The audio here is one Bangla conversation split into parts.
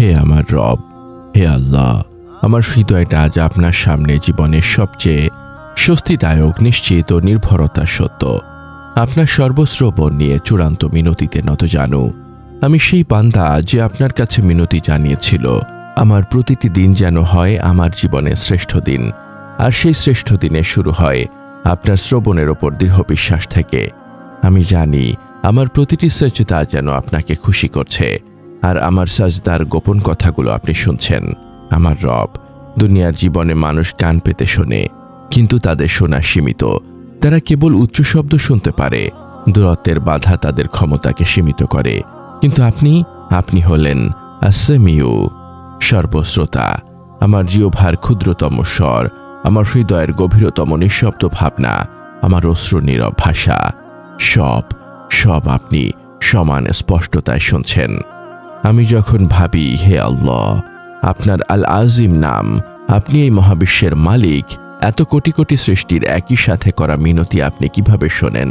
হে আমার রব, হে আল্লাহ, আমার হৃদয়টা আজ আপনার সামনে জীবনের সবচেয়ে স্বস্তিদায়ক, নিশ্চিত ও নির্ভরতা সত্য। আপনার সর্বশ্রবণ নিয়ে চূড়ান্ত মিনতিতে নত জানু। আমি সেই পান্দা যে আপনার কাছে মিনতি জানিয়েছিল, আমার প্রতিটি দিন যেন হয় আমার জীবনের শ্রেষ্ঠ দিন। আর সেই শ্রেষ্ঠ দিনে শুরু হয় আপনার শ্রবণের ওপর দৃঢ় বিশ্বাস থেকে। আমি জানি, আমার প্রতিটি সচেতা যেন আপনাকে খুশি করছে। আর আমার সাজদার গোপন কথাগুলো আপনি শুনছেন। আমার রব, দুনিয়ার জীবনে মানুষ কান পেতে শোনে, কিন্তু তাদের শোনা সীমিত। তারা কেবল উচ্চ শব্দ শুনতে পারে, দূরত্বের বাধা তাদের ক্ষমতাকে সীমিত করে। কিন্তু আপনি আপনি হলেন আসেমিউ সর্বশ্রোতা। আমার জিওভার ক্ষুদ্রতম স্বর, আমার হৃদয়ের গভীরতম নিঃশব্দ ভাবনা, আমার অশ্রু নীরব ভাষা, সব সব আপনি সমান স্পষ্টতায় শুনছেন। আমি যখন ভাবি, হে আল্লাহ, আপনার আল আজিম নাম, আপনি এই মহাবিশ্বের মালিক, এত কোটি কোটি সৃষ্টির একই সাথে করা মিনতি আপনি কীভাবে শোনেন?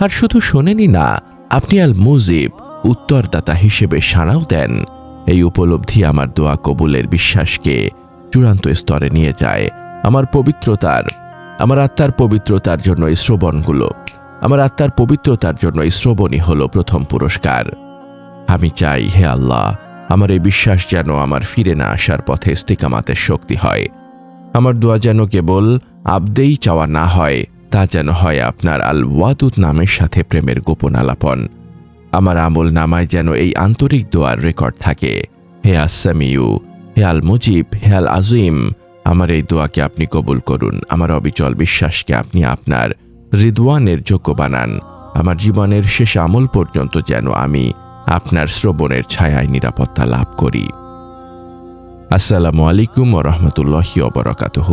আর শুধু শোনেনই না, আপনি আল মুজিব উত্তরদাতা হিসেবে সাড়াও দেন। এই উপলব্ধি আমার দোয়া কবুলের বিশ্বাসকে চূড়ান্ত স্তরে নিয়ে যায়। আমার পবিত্রতার, আমার আত্মার পবিত্রতার জন্য এই শ্রবণগুলো, আমার আত্মার পবিত্রতার জন্য এই শ্রবণই হলো প্রথম পুরস্কার। আমি চাই, হে আল্লাহ, আমার এই বিশ্বাস যেন আমার ফিরে না আসার পথে ইস্তিকামাতের শক্তি হয়। আমার দোয়া যেন কেবল আবদেই চাওয়া না হয়, তা যেন হয় আপনার আল ওয়াদুদ নামের সাথে প্রেমের গোপন আলাপন। আমার আমল নামায় যেন এই আন্তরিক দোয়ার রেকর্ড থাকে। হে আসামিউ হে আল মুজিব হে আল আজিম আমার এই দোয়াকে আপনি কবুল করুন, আমার অবিচল বিশ্বাসকে আপনি আপনার রিদওয়ানের যোগ্য বানান। আমার জীবনের শেষ আমল পর্যন্ত যেন আমি আপনার শ্রবণের ছায়ায় নিরাপত্তা লাভ করি। আসসালামু আলাইকুম ও রহমতুল্লাহি অবরকাতহ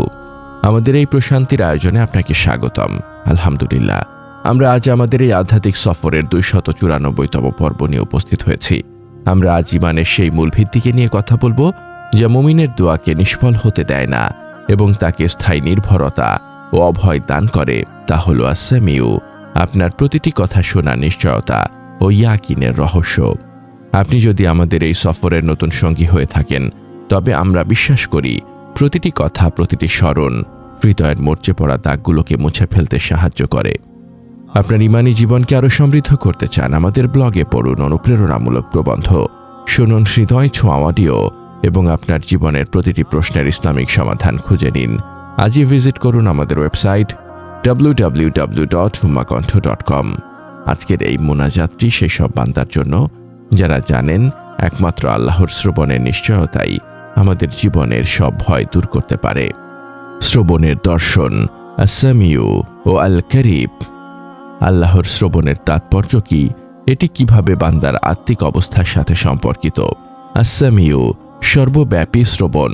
আমাদের এই প্রশান্তির আয়োজনে আপনাকে স্বাগতম। আলহামদুলিল্লাহ। আমরা আজ আমাদের এই আধ্যাত্মিক সফরের দুইশত চুরানব্বইতম পর্ব নিয়ে উপস্থিত হয়েছি। আমরা আজ ইমানের সেই মূল ভিত্তিকে নিয়ে কথা বলব, যা মুমিনের দোয়াকে নিষ্ফল হতে দেয় না এবং তাকে স্থায়ী নির্ভরতা ও অভয় দান করে। তা হল আসামিউ আপনার প্রতিটি কথা শোনা নিশ্চয়তা ও ইয়াকিনের রহস্য। আপনি যদি আমাদের এই সফরের নতুন সঙ্গী হয়ে থাকেন, তবে আমরা বিশ্বাস করি প্রতিটি কথা, প্রতিটি স্মরণ হৃদয়ের মরচে পড়া দাগগুলোকে মুছে ফেলতে সাহায্য করে। আপনার ইমানি জীবনকে আরও সমৃদ্ধ করতে চান, আমাদের ব্লগে পড়ুন অনুপ্রেরণামূলক প্রবন্ধ। শুনুন হৃদয় ছোঁয়া অডিও এবং আপনার জীবনের প্রতিটি প্রশ্নের ইসলামিক সমাধান খুঁজে নিন। আজই ভিজিট করুন আমাদের ওয়েবসাইট www.humakonth.com আজকের এই মোনাজাতটি সেসব বান্দার জন্য, যারা জানেন একমাত্র আল্লাহর শ্রবণের নিশ্চয়তাই আমাদের জীবনের সব ভয় দূর করতে পারে। শ্রবণের দর্শন আসামিউ ও আল করিব আল্লাহর শ্রবণের তাৎপর্য কি? এটি কীভাবে বান্দার আত্মিক অবস্থার সাথে সম্পর্কিত? আসামিউ সর্বব্যাপী শ্রবণ।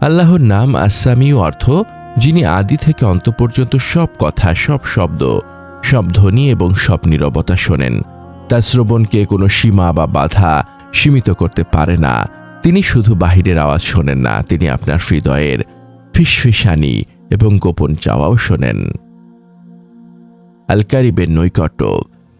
আল্লাহর নাম আসামিউ অর্থ, যিনি আদি থেকে অন্ত পর্যন্ত সব কথা, সব শব্দ সব ধ্বনি এবং সব নীরবতা শোনেন। তার শ্রবণকে কোনো সীমা বা বাধা সীমিত করতে পারে না। তিনি শুধু বাহিরের আওয়াজ শোনেন না, তিনি আপনার হৃদয়ের ফিসফিসানি এবং গোপন চাওয়াও শোনেন। আলকারিবের নৈকট্য,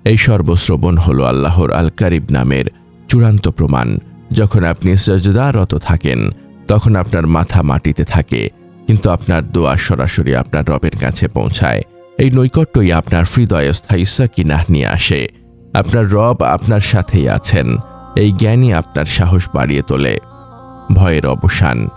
এই সর্বশ্রবণ হল আল্লাহর আলকারিব নামের চূড়ান্ত প্রমাণ। যখন আপনি সজদারত থাকেন, তখন আপনার মাথা মাটিতে থাকে, কিন্তু আপনার দোয়া সরাসরি আপনার রবের কাছে পৌঁছায়। এই নৈকট্যই আপনার হৃদয়ে স্থায়ী সাকিনাহ নিয়ে আসে। আপনার রব আপনার সাথেই আছেন। এই জ্ঞানই আপনার সাহস বাড়িয়ে তোলে। ভয়ের অবসান।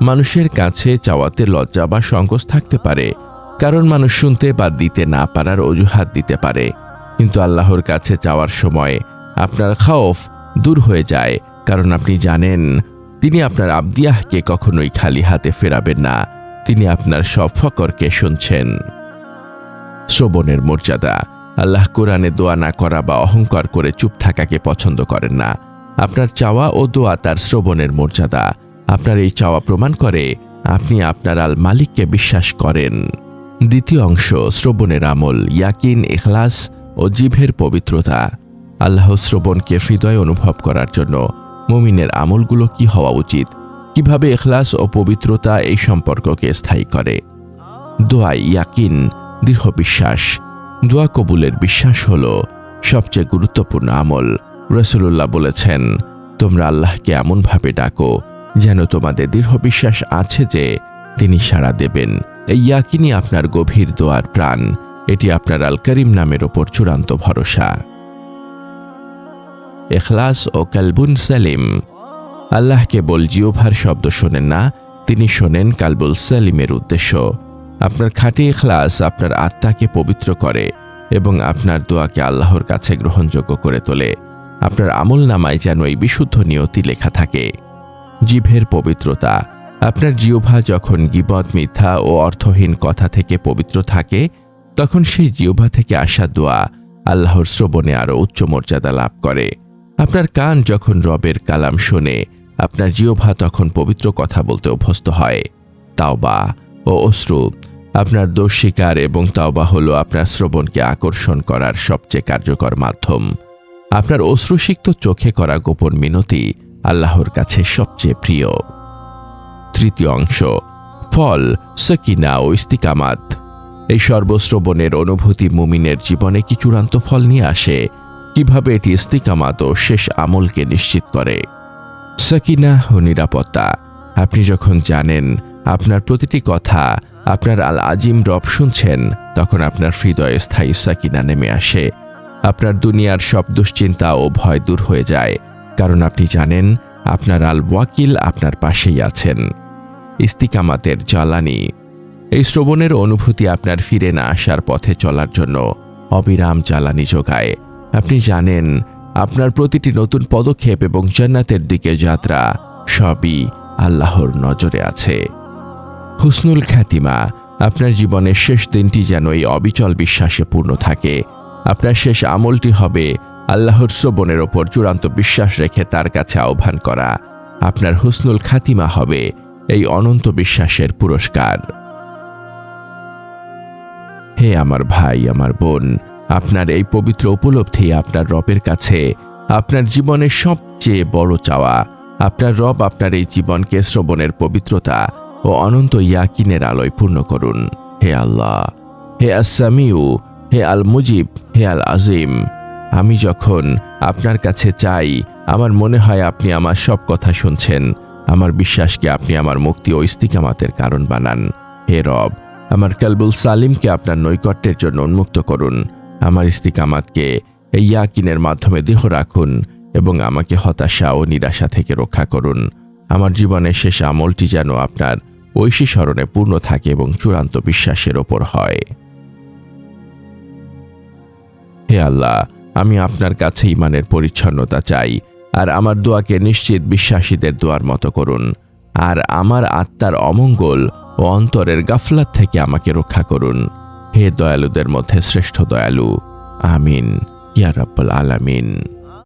মানুষের কাছে চাওয়াতে লজ্জা বা সংকোচ থাকতে পারে। কারণ মানুষ শুনতে বা দিতে না পারার অজুহাত দিতে পারে। কিন্তু আল্লাহর কাছে চাওয়ার সময় আপনার খাওফ দূর হয়ে যায়। কারণ আপনি জানেন, তিনি আপনার আবদিয়াহকে কখনোই খালি হাতে ফেরাবেন না। তিনি আপনার সব ফকরকে শুনছেন। শ্রবণের মর্যাদা। আল্লাহ কোরআনে দোয়া না করা বা অহংকার করে চুপ থাকাকে পছন্দ করেন না। আপনার চাওয়া ও দোয়া তার শ্রবণের মর্যাদা। আপনার এই চাওয়া প্রমাণ করে আপনি আপনার আল মালিককে বিশ্বাস করেন। দ্বিতীয় অংশ, শ্রবণের আমল, ইয়াকিন এখলাস ও জিভের পবিত্রতা। আল্লাহ শ্রবণকে হৃদয় অনুভব করার জন্য মুমিনের আমলগুলো কি হওয়া উচিত? কীভাবে এখলাস ও পবিত্রতা এই সম্পর্ককে স্থায়ী করে? দোয়া, ইয়াকিন দৃঢ় বিশ্বাস দোয়া কবুলের বিশ্বাস হল সবচেয়ে গুরুত্বপূর্ণ আমল। রসুল্লাহ বলেছেন, তোমরা আল্লাহকে এমনভাবে ডাকো যেন তোমাদের দৃঢ় বিশ্বাস আছে যে তিনি সাড়া দেবেন। এই ইয়াকিনি আপনার গভীর দোয়ার প্রাণ। এটি আপনার আল করিম নামের ওপর চূড়ান্ত ভরসা। এখলাস ও কালবুন সালিম। আল্লাহ কেবল জিওভার শব্দ শোনেন না, তিনি শোনেন কালবুল সালিমের উদ্দেশ্য। আপনার খাঁটি এখলাস আপনার আত্মাকে পবিত্র করে এবং আপনার দোয়াকে আল্লাহর কাছে গ্রহণযোগ্য করে তোলে। আপনার আমল নামায় যেন এই বিশুদ্ধ নিয়তি লেখা থাকে। জিভের পবিত্রতা। আপনার জিওভা যখন গিবত, মিথ্যা ও অর্থহীন কথা থেকে পবিত্র থাকে, তখন সেই জিওভা থেকে আসা দোয়া আল্লাহর শ্রবণে আরও উচ্চ মর্যাদা লাভ করে। আপনার কান যখন রবের কালাম শোনে, আপনার জিওভা তখন পবিত্র কথা বলতে অভ্যস্ত হয়। তাওবা ও অশ্রু আপনার দোষ স্বীকার এবং তাওবা হলো আপনার শ্রবণকে আকর্ষণ করার সবচেয়ে কার্যকর মাধ্যম। আপনার অশ্রুসিক্ত চোখে করা গোপন মিনতি আল্লাহর কাছে সবচেয়ে প্রিয়। তৃতীয় অংশ, ফল, সকিনা ও ইস্তিকামাত। এই সর্বশ্রবণের অনুভূতি মুমিনের জীবনে কি চূড়ান্ত ফল নিয়ে আসে? কীভাবে এটি ইস্তিকামাত ও শেষ আমলকে নিশ্চিত করে? সকিনা ও নিরাপত্তা। আপনি যখন জানেন আপনার প্রতিটি কথা আপনার আল আজিম রব শুনছেন, তখন আপনার হৃদয়ে স্থায়ী সাকিনা নেমে আসে। আপনার দুনিয়ার সব দুশ্চিন্তা ও ভয় দূর হয়ে যায়। কারণ আপনি জানেন, আপনার আল ওয়াকিল আপনার পাশেই আছেন। ইস্তিকামাতের জ্বালানি। এই শ্রবণের অনুভূতি আপনার ফিরে না আসার পথে চলার জন্য অবিরাম জ্বালানি যোগায়। আপনি জানেন, আপনার প্রতিটি নতুন পদক্ষেপ এবং জান্নাতের দিকে যাত্রা সবই আল্লাহর নজরে আছে। হুসনুল খ্যাতিমা আপনার জীবনের শেষ দিনটি যেন এই অবিচল বিশ্বাসে পূর্ণ থাকে। আপনার শেষ আমলটি হবে আল্লাহর শ্রবণের ওপর চূড়ান্ত বিশ্বাস রেখে তার কাছে আহ্বান করা। আপনার হুসনুল খাতিমা হবে এই অনন্ত বিশ্বাসের পুরস্কার। হে আমার ভাই, আমার বোন, আপনার এই পবিত্র উপলব্ধি আপনার রবের কাছে, আপনার জীবনের সবচেয়ে বড় চাওয়া, আপনার রব আপনার এই জীবনকে শ্রবণের পবিত্রতা ও অনন্ত ইয়াকিনের আলোয় পূর্ণ করুন। হে আল্লাহ, হে আসামিউ হে আল মুজিব হে আল আজিম আমি যখন আপনার কাছে চাই, আমার মনে হয় আপনি আমার সব কথা শুনছেন। আমার বিশ্বাসকে আপনি আমার মুক্তি ও ইস্তিকামাতের কারণ বানান। হে রব, আমার কালবুল সালিমকে আপনার নৈকট্যের জন্য উন্মুক্ত করুন। আমার ইস্তিকামাতকে এই ইয়াকিনের মাধ্যমে দৃঢ় রাখুন এবং আমাকে হতাশা ও নিরাশা থেকে রক্ষা করুন। আমার জীবনের শেষ আমলটি যেন আপনার ঐশী স্মরণে পূর্ণ থাকে এবং চূড়ান্ত বিশ্বাসের ওপর হয়। হে আল্লাহ, আমি আপনার কাছে ইমানের পরিচ্ছন্নতা চাই, আর আমার দোয়াকে নিশ্চিত বিশ্বাসীদের দোয়ার মতো করুন। আর আমার আত্মার অমঙ্গল ও অন্তরের গাফলাত থেকে আমাকে রক্ষা করুন। হে দয়ালুদের মধ্যে শ্রেষ্ঠ দয়ালু, আমিন। ইয়া রাব্বাল আলামিন।